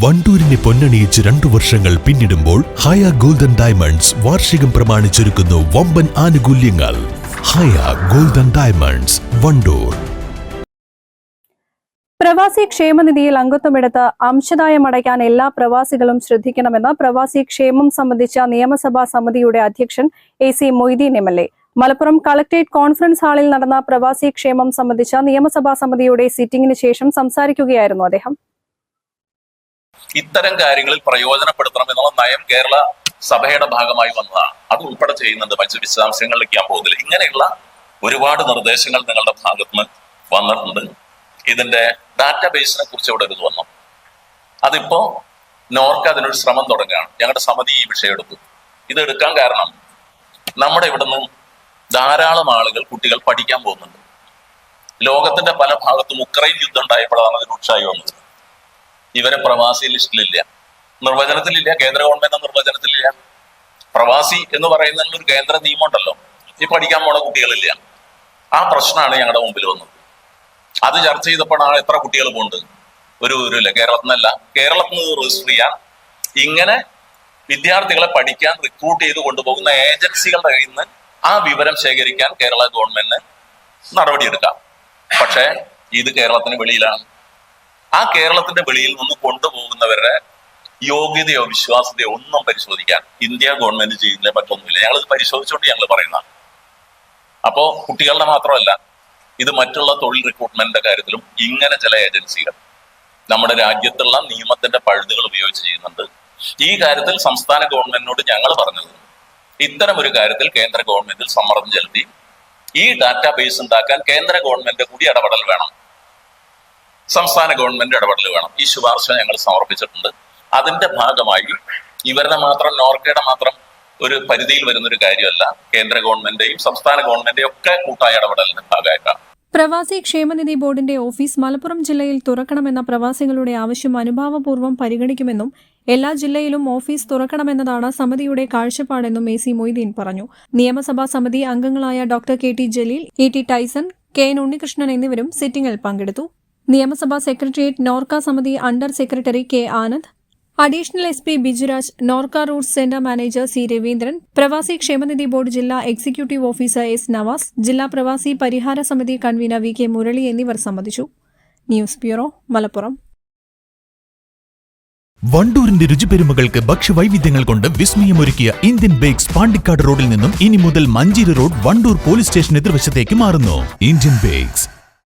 വണ്ടൂരിനെ പൊന്നണിയിച്ച് രണ്ടു വർഷങ്ങൾ പിന്നിടുമ്പോൾ ഹയ ഗോൾഡൻ ഡയമണ്ട്സ് വാർഷികം പ്രമാണിച്ചൊരുക്കുന്നു വമ്പൻ ആനുകൂല്യങ്ങൾ. Haya golden diamonds Wandoor. പ്രവാസി ക്ഷേമനിധിയിൽ അംഗത്വമെടുത്ത് അംശദായം അടയ്ക്കാൻ എല്ലാ പ്രവാസികളും ശ്രദ്ധിക്കണമെന്ന് പ്രവാസി ക്ഷേമം സംബന്ധിച്ച നിയമസഭാ സമിതിയുടെ അധ്യക്ഷൻ A C Moideen M L A. Malappuram collectorate conference ഹാളിൽ നടന്ന പ്രവാസി ക്ഷേമം സംബന്ധിച്ച നിയമസഭാ സമിതിയുടെ സിറ്റിംഗിന് ശേഷം സംസാരിക്കുകയായിരുന്നു അദ്ദേഹം. ഇത്തരം കാര്യങ്ങളിൽ പ്രയോജനപ്പെടുത്തണം എന്നുള്ള നയം കേരള സഭയുടെ ഭാഗമായി വന്നതാണ്. അത് ഉൾപ്പെടെ ചെയ്യുന്നുണ്ട് മറ്റു വിശദാംശങ്ങളിലേക്ക് ഞാൻ പോകുന്നില്ല. ഇങ്ങനെയുള്ള ഒരുപാട് നിർദ്ദേശങ്ങൾ നിങ്ങളുടെ ഭാഗത്തുനിന്ന് വന്നിട്ടുണ്ട്. ഇതിന്റെ ഡാറ്റാബേസിനെ കുറിച്ച് ഇവിടെ ഒരു വന്നു. അതിപ്പോ നോർക്ക് അതിനൊരു ശ്രമം തുടങ്ങുകയാണ്. ഞങ്ങളുടെ സമിതി ഈ വിഷയം എടുത്തു. ഇത് എടുക്കാൻ കാരണം നമ്മുടെ ഇവിടുന്ന് ധാരാളം ആളുകൾ കുട്ടികൾ പഠിക്കാൻ പോകുന്നുണ്ട്. ലോകത്തിന്റെ പല ഭാഗത്തും ഉക്രൈൻ യുദ്ധം ഉണ്ടായപ്പോഴാണ് അത് രൂക്ഷമായി വന്നത്. ഇവരെ പ്രവാസി ലിസ്റ്റിലില്ല. നിർവചനത്തിലില്ല കേന്ദ്ര ഗവൺമെന്റ് നിർവചനത്തിലില്ല. പ്രവാസി എന്ന് പറയുന്നതിന് ഒരു കേന്ദ്ര നിയമമുണ്ടല്ലോ. ഈ പഠിക്കാൻ പോണ കുട്ടികളില്ല. ആ പ്രശ്നമാണ് ഞങ്ങളുടെ മുമ്പിൽ വന്നത്. അത് ചർച്ച ചെയ്തപ്പോഴാണ് എത്ര കുട്ടികൾ പോണ്ട്? ഒരു ഒരു കേരളത്തിൽ നിന്നല്ല കേരളത്തിൽ നിന്ന് രജിസ്റ്റർ ചെയ്യാൻ ഇങ്ങനെ വിദ്യാർത്ഥികളെ പഠിക്കാൻ റിക്രൂട്ട് ചെയ്ത് കൊണ്ടുപോകുന്ന ഏജൻസികളുടെ കയ്യിൽ നിന്ന് ആ വിവരം ശേഖരിക്കാൻ കേരള ഗവൺമെന്റിന് നടപടിയെടുക്കാം. പക്ഷേ ഇത് കേരളത്തിന് വെളിയിലാണ്. ആ കേരളത്തിന്റെ വെളിയിൽ നിന്ന് കൊണ്ടുപോകുന്നവരുടെ യോഗ്യതയോ വിശ്വാസ്യതയോ ഒന്നും പരിശോധിക്കാൻ ഇന്ത്യ ഗവൺമെന്റ് ചെയ്യുന്നില്ല മറ്റൊന്നുമില്ല. ഞങ്ങൾ ഇത് പരിശോധിച്ചുകൊണ്ട് ഞങ്ങൾ പറയുന്ന അപ്പോ കുട്ടികളുടെ മാത്രമല്ല ഇത് മറ്റുള്ള തൊഴിൽ റിക്രൂട്ട്മെന്റിന്റെ കാര്യത്തിലും ഇങ്ങനെ ചില ഏജൻസികൾ നമ്മുടെ രാജ്യത്തുള്ള നിയമത്തിന്റെ പഴുതുകൾ ഉപയോഗിച്ച് ചെയ്യുന്നുണ്ട്. ഈ കാര്യത്തിൽ സംസ്ഥാന ഗവൺമെന്റിനോട് ഞങ്ങൾ പറഞ്ഞത് ഇത്തരം ഒരു കാര്യത്തിൽ കേന്ദ്ര ഗവൺമെന്റിൽ സമ്മർദ്ദം ചെലുത്തി ഈ ഡാറ്റാബേസ് ഉണ്ടാക്കാൻ കേന്ദ്ര ഗവൺമെന്റ് കൂടി ഇടപെടൽ വേണം. സംസ്ഥാന ഗവൺമെന്റ് ഇടപെടൽ വേണം. ഈ ശുപാർശ ഞങ്ങൾ സമർപ്പിച്ചിട്ടുണ്ട്. അതിന്റെ ഭാഗമായി ഇവരുടെ മാത്രം നോർക്കയുടെ മാത്രം ഒരു പരിധിയിൽ വരുന്ന ഒരു കാര്യമല്ല. കേന്ദ്ര ഗവൺമെന്റെയും സംസ്ഥാന ഗവൺമെന്റെയും ഒക്കെ കൂട്ടായ ഇടപെടലിന്റെ ഭാഗമായിട്ടാണ്. പ്രവാസി ക്ഷേമനിധി ബോർഡിന്റെ ഓഫീസ് മലപ്പുറം ജില്ലയിൽ തുറക്കണമെന്ന പ്രവാസികളുടെ ആവശ്യം അനുഭാവപൂർവം പരിഗണിക്കുമെന്നും എല്ലാ ജില്ലയിലും ഓഫീസ് തുറക്കണമെന്നതാണ് സമിതിയുടെ കാഴ്ചപ്പാടെന്നും എ സി മൊയ്തീൻ പറഞ്ഞു. നിയമസഭാ സമിതി അംഗങ്ങളായ doctor K T Jaleel E T Tyson K N Unnikrishnan എന്നിവരും സിറ്റിംഗിൽ പങ്കെടുത്തു. നിയമസഭാ സെക്രട്ടേറിയറ്റ് നോർക്ക സമിതി under secretary K Anand additional S P Bijuraj NORKA Roots centre manager C Raveendran പ്രവാസി ക്ഷേമനിധി ബോർഡ് ജില്ലാ എക്സിക്യൂട്ടീവ് ഓഫീസർ എസ് നവാസ് ജില്ലാ പ്രവാസി പരിഹാര സമിതി കൺവീനർ വി കെ മുരളി എന്നിവർ സംബന്ധിച്ചു. News bureau Malappuram. വണ്ടൂരിന്റെ രുചിപെരുമകൾക്ക് ഭക്ഷ്യവൈവിധ്യങ്ങൾ കൊണ്ട് വിസ്മയമൊരുക്കിയ ഇന്ത്യൻ ബേക്സ് പാണ്ടിക്കാട് റോഡിൽ നിന്നും ഇനി മുതൽ Manjeri road Wandoor police station എതിർവശത്തേക്ക് മാറുന്നു. Indian bakes